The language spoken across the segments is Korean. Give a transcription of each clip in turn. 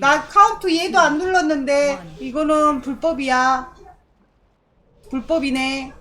나 카운트 얘도 안 눌렀는데 이거는 불법이야. 불법이네.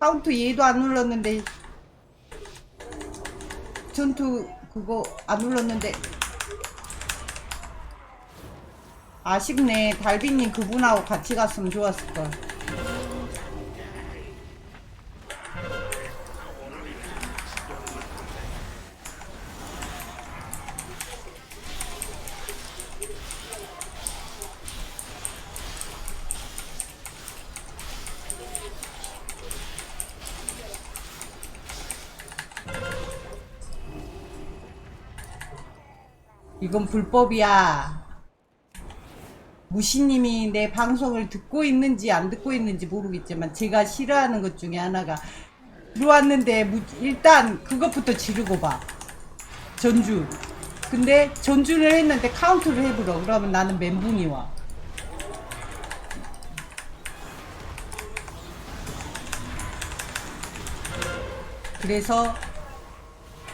카운트 얘도 안 눌렀는데 전투 그거 안 눌렀는데 아쉽네. 달빈님 그분하고 같이 갔으면 좋았을 걸. 이건 불법이야. 무시님이 내 방송을 듣고 있는지 안 듣고 있는지 모르겠지만 제가 싫어하는 것 중에 하나가 들어왔는데 무- 일단 그것부터 지르고 봐. 전주. 근데 전주를 했는데 카운트를 해보러 그러면 나는 멘붕이 와. 그래서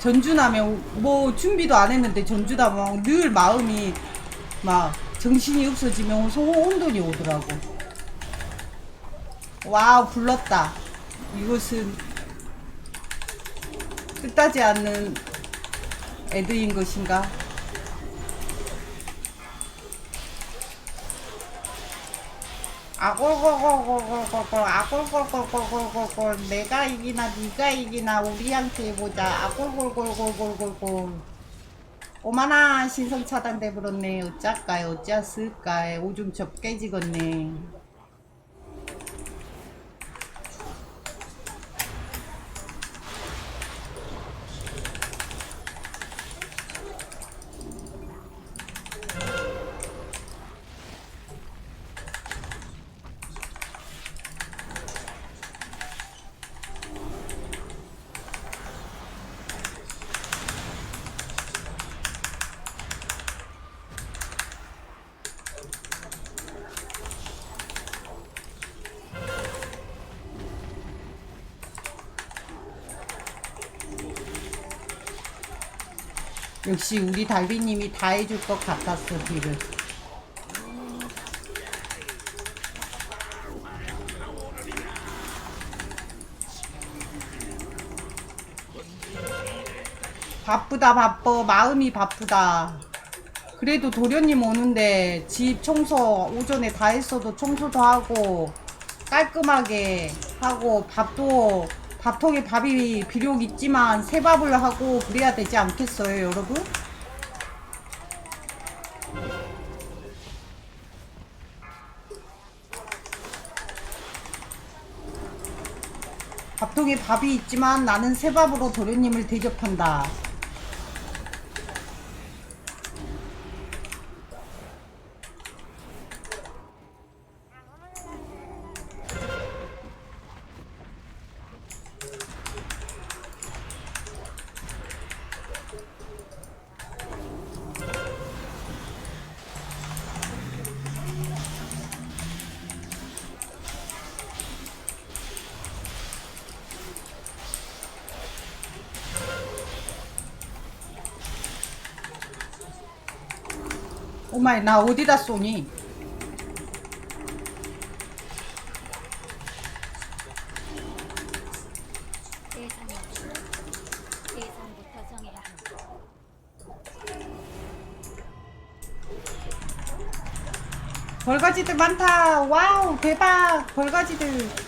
전주나면 뭐 준비도 안 했는데 전주나면 늘 마음이 막 정신이 없어지면 소혼돈이 오더라고. 와우 불렀다. 이것은 뜻하지 않는 애드인 것인가? 아골골골골골골골 아골골골골골골골 내가 이기나 네가 이기나 우리한테 해보자 아골골골골골골골 오마나 신성 차단돼 버렸네 어쩔까요 어쩌을까요 오줌 접 깨지겠네 역시 우리 달비님이 다 해줄 것 같았어 딜을 바쁘다 바빠. 마음이 바쁘다. 그래도 도련님 오는데 집 청소 오전에 다 했어도 청소도 하고 깔끔하게 하고 밥도 밥통에 밥이 비록 있지만 새밥을 하고 그래야 되지 않겠어요 여러분? 밥통에 밥이 있지만 나는 새밥으로 도련님을 대접한다 오마이 나 어디다 쏘니? 벌가지들 많다. 와우 대박. 벌가지들.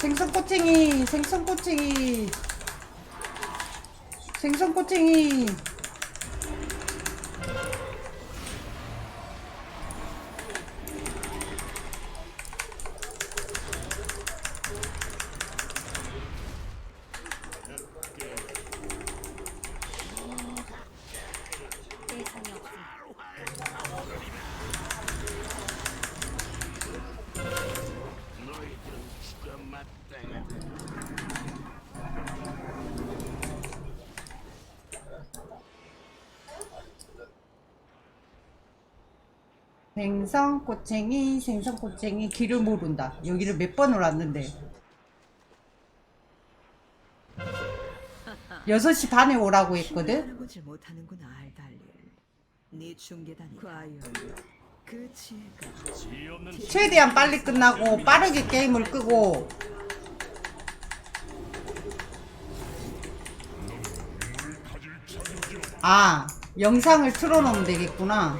생선 꼬챙이, 생선 꼬챙이, 생선 꼬챙이. 예상이 없어. 생선 꼬챙이 생선 꼬챙이 길을 모른다. 여기를 몇 번을 왔는데? 6시 반에 오라고 했거든? 못하는구나. 네 중계단이 과연 그 지혜가 최대한 빨리 끝나고 빠르게 게임을 끄고. 아 영상을 틀어놓으면 되겠구나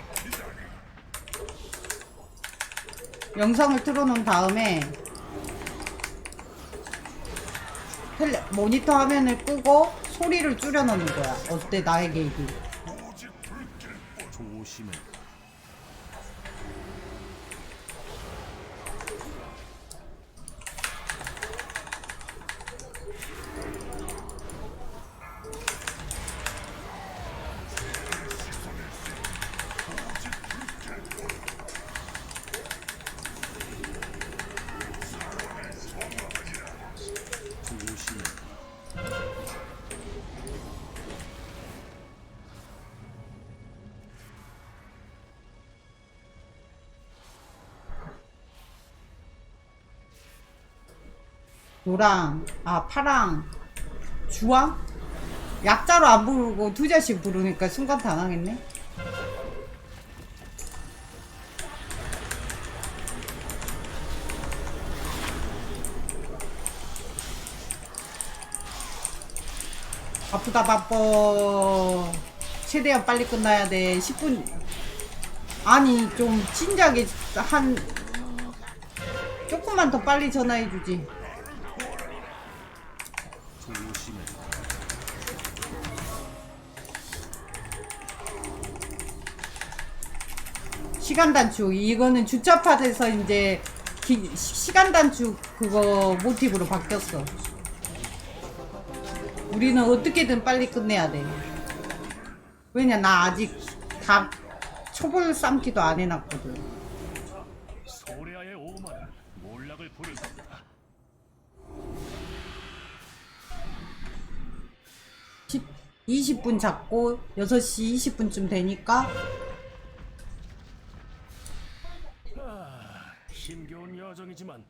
영상을 틀어놓은 다음에 모니터 화면을 끄고 소리를 줄여놓는 거야. 어때 계획이? 조 노랑, 아, 파랑, 주황? 약자로 안 부르고 두 자씩 부르니까 순간 당황했네. 바쁘다 바빠. 최대한 빨리 끝나야 돼. 10분. 아니 좀 진작에 한 조금만 더 빨리 전화해주지. 조심해. 시간 단축 이거는 주차 팟에서 이제 기- 시- 시간 단축 그거 모티브로 바뀌었어. 우리는 어떻게든 빨리 끝내야 돼. 왜냐 나 아직 다 초벌 삶기도 안 해놨거든. 20분 잡고 6시 20분쯤 되니까 아, 힘겨운 여정이지만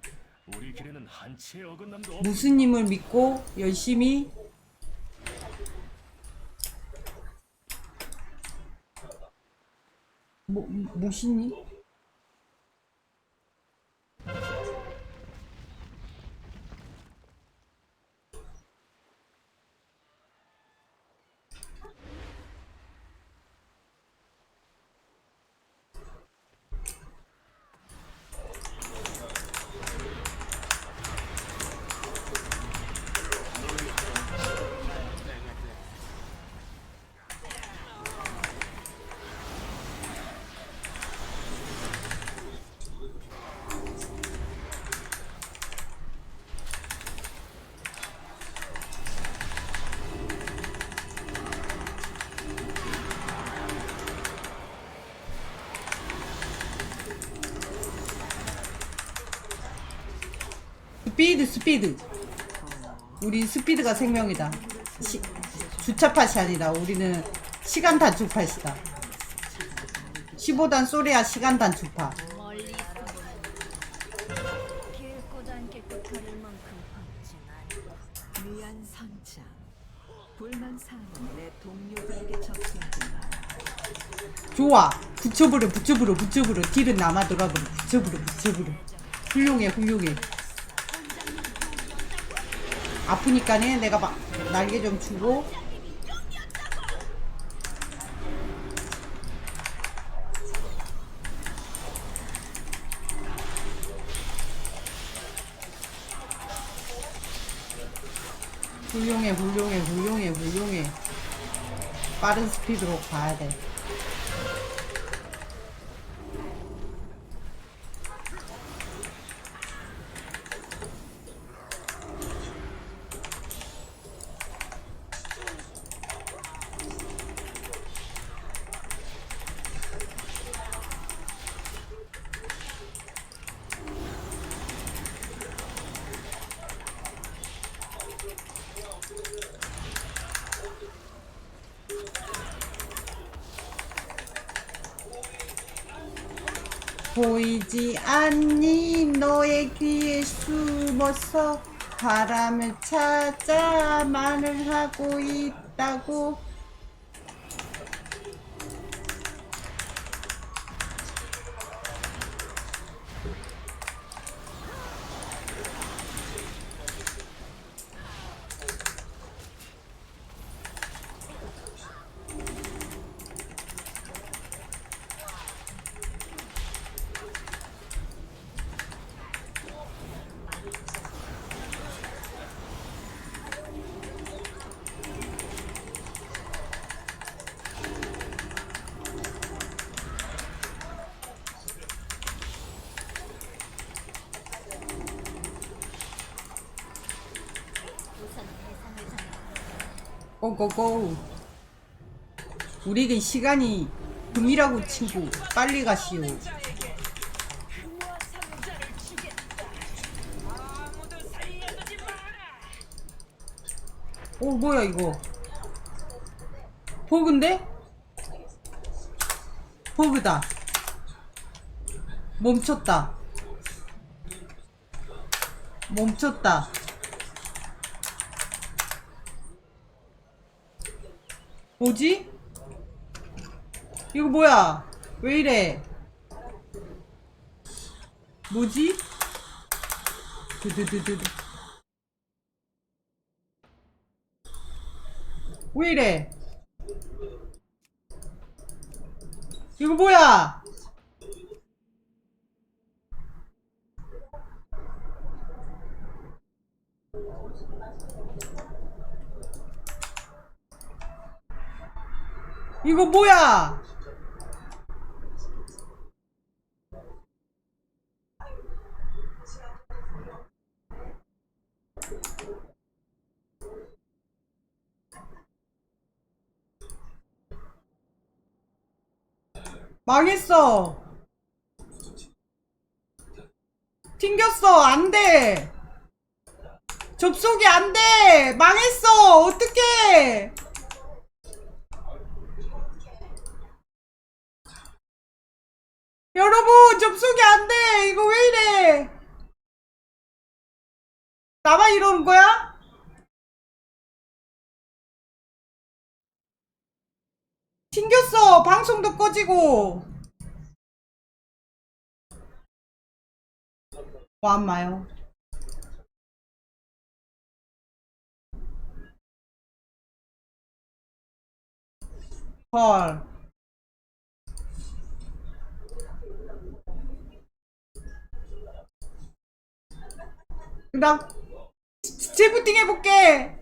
우리 길에는 한치의 어긋남도 없. 무스님을 믿고 열심히 뭐, 무신님? 스피드 스피드. 우리 스피드가 생명이다. 시, 주차팟이 아니다. 우리는 시간 단축팟이다. 15단 소리야 시간 단축팟. 좋아. 붙여버려 붙여버려 붙여버려 딜은 남아 돌아버려. 붙여버려 붙여버려 훌륭해 훌륭해 아프니까네 내가 막 날개 좀 주고. 훌륭해 훌륭해 훌륭해 훌륭해. 빠른 스피드로 가야 돼 보이지 않니? 너의 귀에 숨어서 바람을 찾아 말을 하고 있다고 고고고. 우리에겐 시간이 금이라고 친구 빨리 가시오. 오 뭐야 이거? 버그인데? 버그다. 멈췄다. 멈췄다 뭐지? 이거 뭐야? 왜 이래? 뭐지? 두두두두두. 왜 이래? 이거 뭐야? 이거 뭐야? 망했어. 튕겼어. 안 돼. 접속이 안 돼. 망했어. 어떡해. 여러분 접속이 안 돼. 이거 왜 이래? 나만 이러는 거야? 튕겼어. 방송도 꺼지고. 와안 마요. 헐. 나 재부팅 해볼게.